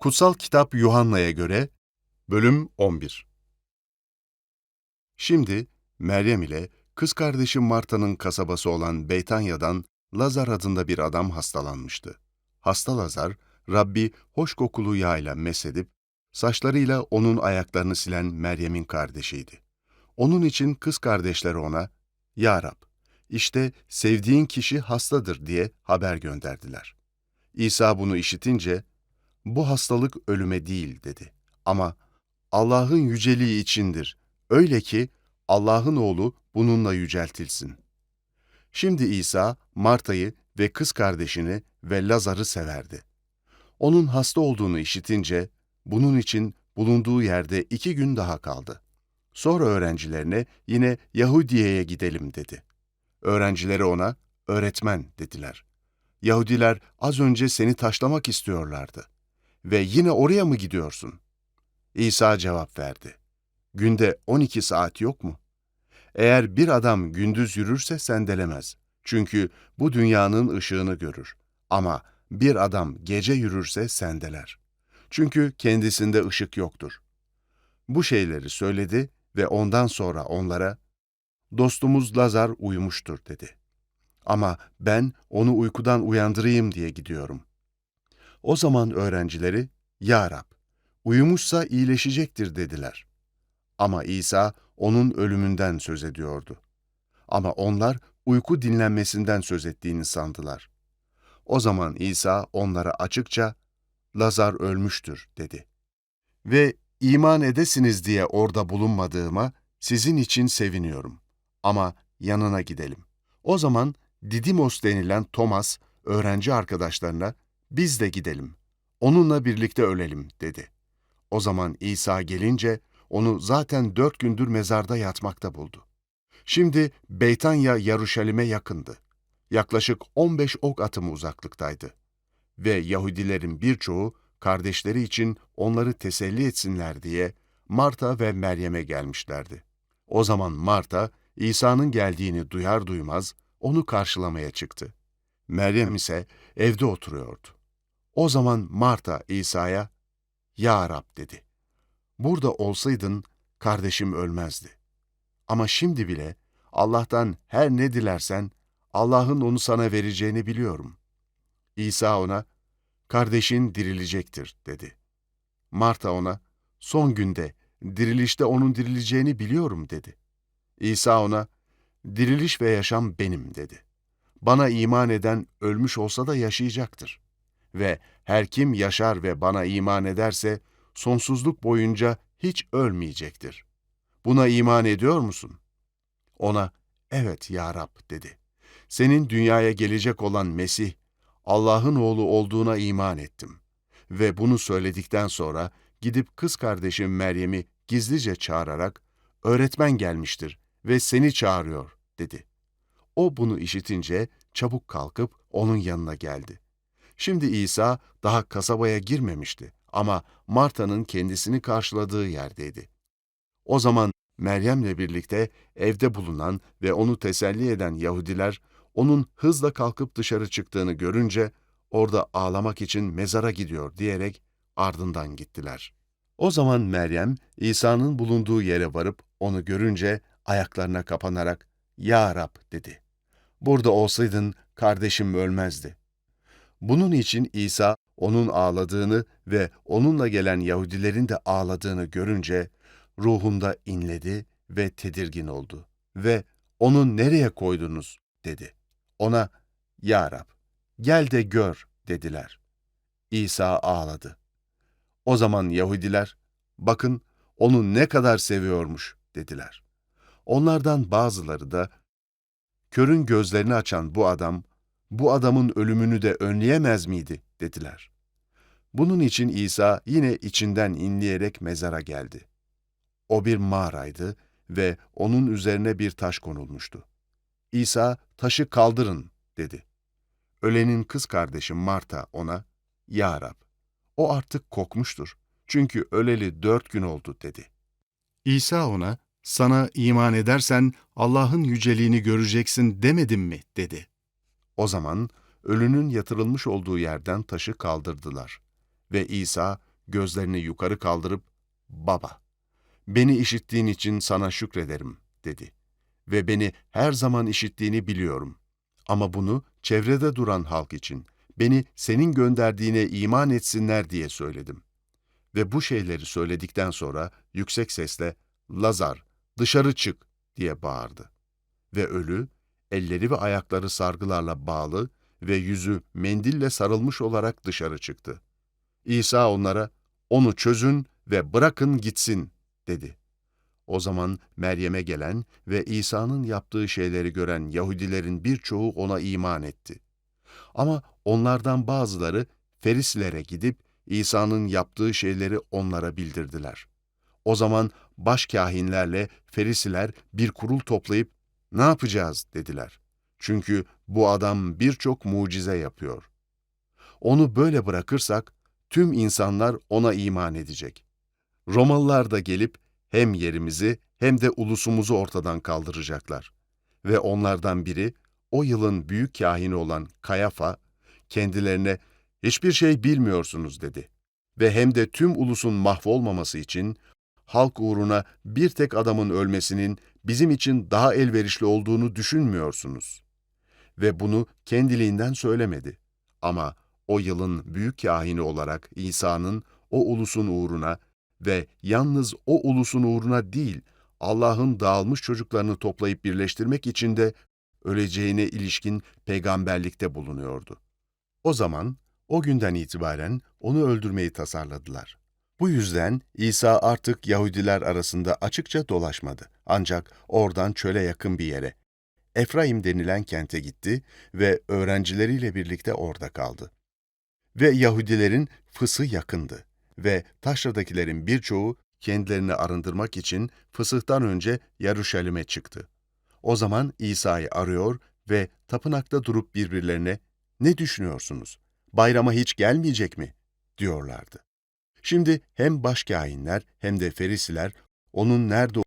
Kutsal Kitap Yuhanna'ya göre Bölüm 11 Şimdi Meryem ile kız kardeşi Marta'nın kasabası olan Beytanya'dan Lazar adında bir adam hastalanmıştı. Hasta Lazar, Rabbi hoş kokulu yağ ile mesedip, saçlarıyla onun ayaklarını silen Meryem'in kardeşiydi. Onun için kız kardeşleri ona, Ya Rab, işte sevdiğin kişi hastadır diye haber gönderdiler. İsa bunu işitince, bu hastalık ölüme değil dedi. Ama Allah'ın yüceliği içindir. Öyle ki Allah'ın oğlu bununla yüceltilsin. Şimdi İsa Marta'yı ve kız kardeşini ve Lazar'ı severdi. Onun hasta olduğunu işitince bunun için bulunduğu yerde iki gün daha kaldı. Sonra öğrencilerine yine Yahudiye'ye gidelim dedi. Öğrencileri ona öğretmen dediler. Yahudiler az önce seni taşlamak istiyorlardı ve yine oraya mı gidiyorsun? İsa cevap verdi. Günde 12 saat yok mu? Eğer bir adam gündüz yürürse sendelemez. Çünkü bu dünyanın ışığını görür. Ama bir adam gece yürürse sendeler. Çünkü kendisinde ışık yoktur. Bu şeyleri söyledi ve ondan sonra onlara, dostumuz Lazar uyumuştur dedi. Ama ben onu uykudan uyandırayım diye gidiyorum. O zaman öğrencileri, Ya Rab, uyumuşsa iyileşecektir dediler. Ama İsa onun ölümünden söz ediyordu. Ama onlar uyku dinlenmesinden söz ettiğini sandılar. O zaman İsa onlara açıkça, Lazar ölmüştür dedi. Ve iman edesiniz diye orada bulunmadığıma sizin için seviniyorum. Ama yanına gidelim. O zaman Didimos denilen Thomas, öğrenci arkadaşlarına, biz de gidelim, onunla birlikte ölelim dedi. O zaman İsa gelince onu zaten dört gündür mezarda yatmakta buldu. Şimdi Beytanya Yaruşalim'e yakındı. Yaklaşık 15 ok atımı uzaklıktaydı. Ve Yahudilerin birçoğu kardeşleri için onları teselli etsinler diye Marta ve Meryem'e gelmişlerdi. O zaman Marta, İsa'nın geldiğini duyar duymaz onu karşılamaya çıktı. Meryem ise evde oturuyordu. O zaman Marta İsa'ya, Ya Rab dedi. Burada olsaydın kardeşim ölmezdi. Ama şimdi bile Allah'tan her ne dilersen Allah'ın onu sana vereceğini biliyorum. İsa ona, kardeşin dirilecektir dedi. Marta ona, son günde dirilişte onun dirileceğini biliyorum dedi. İsa ona, diriliş ve yaşam benim dedi. Bana iman eden ölmüş olsa da yaşayacaktır. Ve her kim yaşar ve bana iman ederse sonsuzluk boyunca hiç ölmeyecektir. Buna iman ediyor musun? Ona, evet ya Rab dedi. Senin dünyaya gelecek olan Mesih, Allah'ın oğlu olduğuna iman ettim. Ve bunu söyledikten sonra gidip kız kardeşim Meryem'i gizlice çağırarak, öğretmen gelmiştir ve seni çağırıyor dedi. O bunu işitince çabuk kalkıp onun yanına geldi. Şimdi İsa daha kasabaya girmemişti ama Marta'nın kendisini karşıladığı yerdeydi. O zaman Meryem'le birlikte evde bulunan ve onu teselli eden Yahudiler onun hızla kalkıp dışarı çıktığını görünce orada ağlamak için mezara gidiyor diyerek ardından gittiler. O zaman Meryem İsa'nın bulunduğu yere varıp onu görünce ayaklarına kapanarak Ya Rab dedi. Burada olsaydın kardeşim ölmezdi. Bunun için İsa onun ağladığını ve onunla gelen Yahudilerin de ağladığını görünce ruhunda inledi ve tedirgin oldu ve onu nereye koydunuz dedi. Ona Ya Rab gel de gör dediler. İsa ağladı. O zaman Yahudiler bakın onu ne kadar seviyormuş dediler. Onlardan bazıları da körün gözlerini açan bu adam bu adamın ölümünü de önleyemez miydi dediler. Bunun için İsa yine içinden inleyerek mezara geldi. O bir mağaraydı ve onun üzerine bir taş konulmuştu. İsa, taşı kaldırın, dedi. Ölenin kız kardeşi Marta ona, Ya Rab, o artık kokmuştur. Çünkü öleli dört gün oldu, dedi. İsa ona, sana iman edersen Allah'ın yüceliğini göreceksin demedim mi, dedi. O zaman ölünün yatırılmış olduğu yerden taşı kaldırdılar ve İsa gözlerini yukarı kaldırıp, ''Baba, beni işittiğin için sana şükrederim.'' dedi. ''Ve beni her zaman işittiğini biliyorum. Ama bunu çevrede duran halk için, beni senin gönderdiğine iman etsinler diye söyledim.'' Ve bu şeyleri söyledikten sonra yüksek sesle, ''Lazar, dışarı çık!'' diye bağırdı. Ve ölü, elleri ve ayakları sargılarla bağlı ve yüzü mendille sarılmış olarak dışarı çıktı. İsa onlara, onu çözün ve bırakın gitsin, dedi. O zaman Meryem'e gelen ve İsa'nın yaptığı şeyleri gören Yahudilerin birçoğu ona iman etti. Ama onlardan bazıları Ferislere gidip İsa'nın yaptığı şeyleri onlara bildirdiler. O zaman başkâhinlerle Ferisiler bir kurul toplayıp, ne yapacağız dediler. Çünkü bu adam birçok mucize yapıyor. Onu böyle bırakırsak tüm insanlar ona iman edecek. Romalılar da gelip hem yerimizi hem de ulusumuzu ortadan kaldıracaklar. Ve onlardan biri o yılın büyük kahini olan Kayafa kendilerine hiçbir şey bilmiyorsunuz dedi. Ve hem de tüm ulusun mahvolmaması için halk uğruna bir tek adamın ölmesinin bizim için daha elverişli olduğunu düşünmüyorsunuz. Ve bunu kendiliğinden söylemedi. Ama o yılın büyük kahini olarak İsa'nın o ulusun uğruna ve yalnız o ulusun uğruna değil, Allah'ın dağılmış çocuklarını toplayıp birleştirmek için de öleceğine ilişkin peygamberlikte bulunuyordu. O zaman, o günden itibaren onu öldürmeyi tasarladılar. Bu yüzden İsa artık Yahudiler arasında açıkça dolaşmadı. Ancak oradan çöle yakın bir yere, Efraim denilen kente gitti ve öğrencileriyle birlikte orada kaldı. Ve Yahudilerin fısı yakındı ve taşradakilerin birçoğu kendilerini arındırmak için fısıhtan önce Yaruşalim'e çıktı. O zaman İsa'yı arıyor ve tapınakta durup birbirlerine ne düşünüyorsunuz? Bayrama hiç gelmeyecek mi? diyorlardı. Şimdi hem başkâhinler hem de ferisiler onun nerede